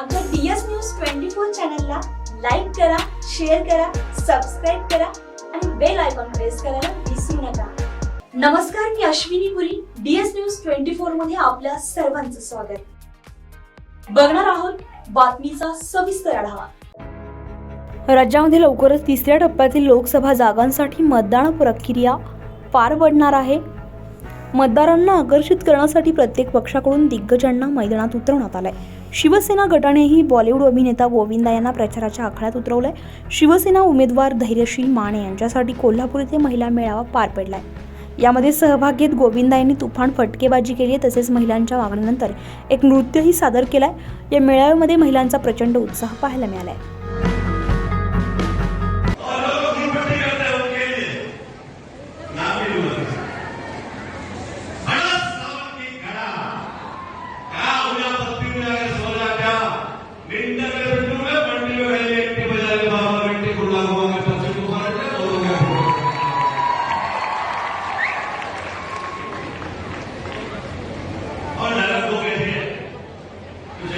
आमच्या DS news twenty four चॅनलला like करा शेअर करा सबस्क्राईब करा आणि बेल आयकॉन प्रेस करायला विसरू नका. नमस्कार मी Ashwini Puri DS news twenty फोरमध्ये आपल्या सर्वांचं स्वागत. बघणार आहोत बातमीचा सविस्तर आढावा. राज्यामध्ये लवकरच तिसऱ्या टप्प्यातील लोकसभा जागांसाठी मतदान प्रक्रिया पार पडणार आहे. मतदारांना आकर्षित करण्यासाठी प्रत्येक पक्षाकडून दिग्गजांना मैदानात उतरवण्यात आलंय. शिवसेना गटानेही बॉलिवूड अभिनेता गोविंदा यांना प्रचाराच्या आखाड्यात उतरवलंय. शिवसेना उमेदवार धैर्यशील माने यांच्यासाठी कोल्हापूर येथे महिला मेळावा पार पडलाय. यामध्ये सहभाग घेत गोविंदा यांनी तुफान फटकेबाजी केली आहे तसेच महिलांच्या मागणीनंतर एक नृत्यही सादर केलाय. या मेळाव्यामध्ये महिलांचा प्रचंड उत्साह पाहायला मिळालाय.